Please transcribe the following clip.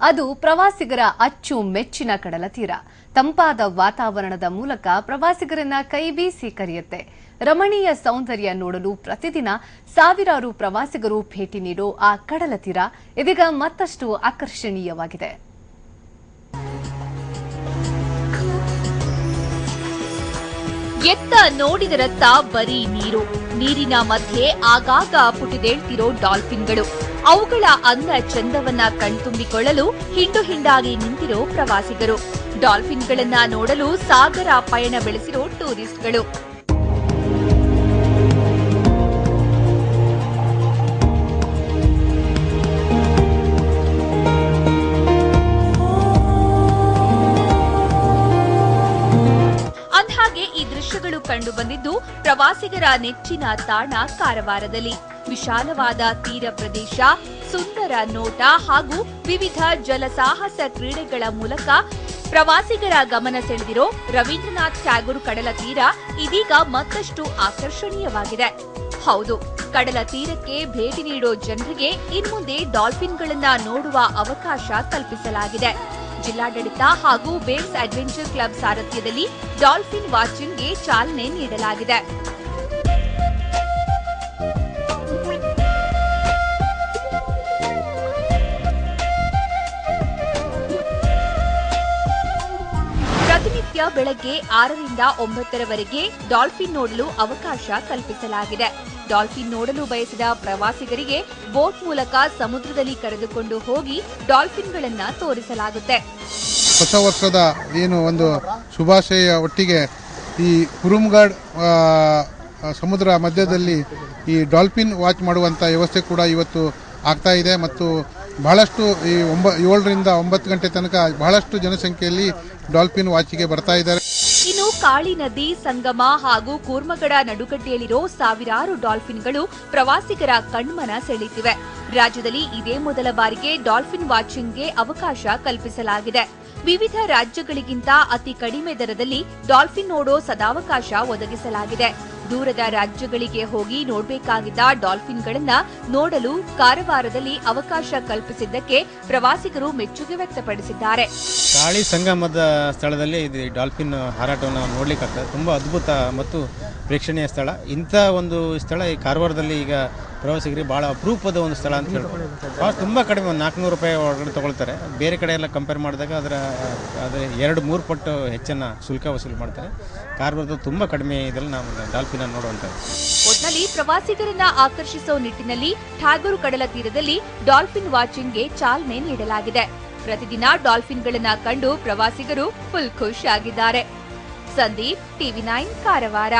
ಅದು ಪ್ರವಾಸಿಗರ ಅಚ್ಚು ಮೆಚ್ಚಿನ ಕಡಲ ತೀರ. ತಂಪಾದ ವಾತಾವರಣದ ಮೂಲಕ ಪ್ರವಾಸಿಗರನ್ನ ಕೈಬೀಸಿ ಕರೆಯುತ್ತೆ. ರಮಣೀಯ ಸೌಂದರ್ಯ ನೋಡಲು ಪ್ರತಿದಿನ ಸಾವಿರಾರು ಪ್ರವಾಸಿಗರು ಭೇಟಿ ನೀಡೋ ಆ ಕಡಲ ತೀರ ಇದೀಗ ಮತ್ತಷ್ಟು ಆಕರ್ಷಣೀಯವಾಗಿದೆ. ಎತ್ತ ನೋಡಿದರತ್ತ ಬರೀ ನೀರು. ನೀರಿನ ಮಧ್ಯೆ ಆಗಾಗ ಪುಟಿದೇಳ್ತಿರೋ ಡಾಲ್ಫಿನ್ಗಳು. ಅವುಗಳ ಅಂದ ಚಂದವನ್ನ ಕಣ್ತುಂಬಿಕೊಳ್ಳಲು ಹಿಂಡು ಹಿಂಡಾಗಿ ನಿಂತಿರೋ ಪ್ರವಾಸಿಗರು. ಡಾಲ್ಫಿನ್ಗಳನ್ನ ನೋಡಲು ಸಾಗರ ಪಯಣ ಬೆಳೆಸಿರೋ ಟೂರಿಸ್ಟ್ಗಳು. ಅಂದ್ಹಾಗೆ ಈ ದೃಶ್ಯಗಳು ಕಂಡು ಬಂದಿದ್ದು ಪ್ರವಾಸಿಗರ ನೆಚ್ಚಿನ ತಾಣ ಕಾರವಾರದಲ್ಲಿ. ವಿಶಾಲವಾದ ತೀರ ಪ್ರದೇಶ, ಸುಂದರ ನೋಟ ಹಾಗೂ ವಿವಿಧ ಜಲಸಾಹಸ ಕ್ರೀಡೆಗಳ ಮೂಲಕ ಪ್ರವಾಸಿಗರ ಗಮನ ಸೆಳೆದಿರೋ ರವೀಂದ್ರನಾಥ್ ಟ್ಯಾಗೂರ್ ಕಡಲ ತೀರ ಇದೀಗ ಮತ್ತಷ್ಟು ಆಕರ್ಷಣೀಯವಾಗಿದೆ. ಹೌದು, ಕಡಲ ತೀರಕ್ಕೆ ಭೇಟಿ ನೀಡೋ ಜನರಿಗೆ ಇನ್ಮುಂದೆ ಡಾಲ್ಫಿನ್ಗಳನ್ನ ನೋಡುವ ಅವಕಾಶ ಕಲ್ಪಿಸಲಾಗಿದೆ. ಜಿಲ್ಲಾಡಳಿತ ಹಾಗೂ ಬೇಸ್ ಅಡ್ವೆಂಚರ್ ಕ್ಲಬ್ ಸಾರಥ್ಯದಲ್ಲಿ ಡಾಲ್ಫಿನ್ ವಾಚಿಂಗ್ಗೆ ಚಾಲನೆ ನೀಡಲಾಗಿದೆ. ಪ್ರತಿನಿತ್ಯ ಬೆಳಗ್ಗೆ ಆರರಿಂದ ಒಂಬತ್ತರವರೆಗೆ ಡಾಲ್ಫಿನ್ ನೋಡಲು ಅವಕಾಶ ಕಲ್ಪಿಸಲಾಗಿದೆ. ಡಾಲ್ಫಿನ್ ನೋಡಲು ಬಯಸಿದ ಪ್ರವಾಸಿಗರಿಗೆ ಬೋಟ್ ಮೂಲಕ ಸಮುದ್ರದಲ್ಲಿ ಕರೆದುಕೊಂಡು ಹೋಗಿ ಡಾಲ್ಫಿನ್ಗಳನ್ನು ತೋರಿಸಲಾಗುತ್ತೆ. ಹೊಸ ವರ್ಷದ ಏನು ಒಂದು ಶುಭಾಶಯ ಒಟ್ಟಿಗೆ ಈ ಕುರುಮ್ಗಡ್ ಸಮುದ್ರ ಮಧ್ಯದಲ್ಲಿ ಈ ಡಾಲ್ಫಿನ್ ವಾಚ್ ಮಾಡುವಂಥ ವ್ಯವಸ್ಥೆ ಕೂಡ ಇವತ್ತು ಆಗ್ತಾ ಇದೆ. ಮತ್ತು ಬಹಳಷ್ಟು ಈ ಒಂಬ ಏಳರಿಂದ ಒಂಬತ್ತು ಗಂಟೆ ತನಕ ಬಹಳಷ್ಟು ಜನಸಂಖ್ಯೆಯಲ್ಲಿ ಡಾಲ್ಫಿನ್ ವಾಚಿಗೆ ಬರ್ತಾ ಇದ್ದಾರೆ. ಇನ್ನು ಕಾಳಿ ನದಿ, ಸಂಗಮ ಹಾಗೂ ಕೂರ್ಮಗಡ ನಡುಗಡ್ಡೆಯಲ್ಲಿರೋ ಸಾವಿರಾರು ಡಾಲ್ಫಿನ್ಗಳು ಪ್ರವಾಸಿಗರ ಕಣ್ಮನ ಸೆಳೆಯುತ್ತಿವೆ. ರಾಜ್ಯದಲ್ಲಿ ಇದೇ ಮೊದಲ ಬಾರಿಗೆ ಡಾಲ್ಫಿನ್ ವಾಚಿಂಗ್ಗೆ ಅವಕಾಶ ಕಲ್ಪಿಸಲಾಗಿದೆ. ವಿವಿಧ ರಾಜ್ಯಗಳಿಗಿಂತ ಅತಿ ಕಡಿಮೆ ದರದಲ್ಲಿ ಡಾಲ್ಫಿನ್ ನೋಡೋ ಸದಾವಕಾಶ ಒದಗಿಸಲಾಗಿದೆ. ದೂರದ ರಾಜ್ಯಗಳಿಗೆ ಹೋಗಿ ನೋಡಬೇಕಾಗಿದ್ದ ಡಾಲ್ಫಿನ್ಗಳನ್ನ ನೋಡಲು ಕಾರವಾರದಲ್ಲಿ ಅವಕಾಶ ಕಲ್ಪಿಸಿದ್ದಕ್ಕೆ ಪ್ರವಾಸಿಗರು ಮೆಚ್ಚುಗೆ ವ್ಯಕ್ತಪಡಿಸಿದ್ದಾರೆ. ಕಾಳಿ ಸಂಗಮದ ಸ್ಥಳದಲ್ಲಿ ಡಾಲ್ಫಿನ್ ಹಾರಾಟವನ್ನು ನೋಡಲಿಕ್ಕೆ ತುಂಬಾ ಅದ್ಭುತ ಮತ್ತು ಪ್ರೇಕ್ಷಣೀಯ ಸ್ಥಳ. ಇಂಥ ಒಂದು ಸ್ಥಳ ಈ ಕಾರವಾರದಲ್ಲಿ ಈಗ ಪ್ರವಾಸಿಗರಿಗೆ ಭಾಳ ಅಪರೂಪದ ಒಂದು ಸ್ಥಳ ಅಂತ ಹೇಳ್ಬೋದು. ಭಾಳ ತುಂಬ ಕಡಿಮೆ ಒಂದು ನಾಲ್ಕುನೂರು ರೂಪಾಯಿ ಒಳಗಡೆ ತೊಗೊಳ್ತಾರೆ. ಬೇರೆ ಕಡೆ ಎಲ್ಲ ಕಂಪೇರ್ ಮಾಡಿದಾಗ ಅದರ ಅದರ ಎರಡು ಮೂರು ಪಟ್ಟು ಹೆಚ್ಚನ್ನು ಶುಲ್ಕ ವಸೂಲಿ ಮಾಡ್ತಾರೆ. ಕಾರವಾರದ ತುಂಬ ಕಡಿಮೆ ಇದರಲ್ಲಿ ನಾವು ಡಾಲ್ಫಿನ ನೋಡುವಂಥದ್ದು. ಒಟ್ನಲ್ಲಿ ಪ್ರವಾಸಿಗರನ್ನ ಆಕರ್ಷಿಸೋ ನಿಟ್ಟಿನಲ್ಲಿ ಠಾಗೂರು ಕಡಲ ತೀರದಲ್ಲಿ ಡಾಲ್ಫಿನ್ ವಾಚಿಂಗ್ಗೆ ಚಾಲನೆ ನೀಡಲಾಗಿದೆ. ಪ್ರತಿದಿನ ಡಾಲ್ಫಿನ್ಗಳನ್ನ ಕಂಡು ಪ್ರವಾಸಿಗರು ಫುಲ್ ಖುಷ್ ಆಗಿದ್ದಾರೆ ಸಂದೀಪ್, ಟಿವಿ ನೈನ್, ಕಾರವಾರ.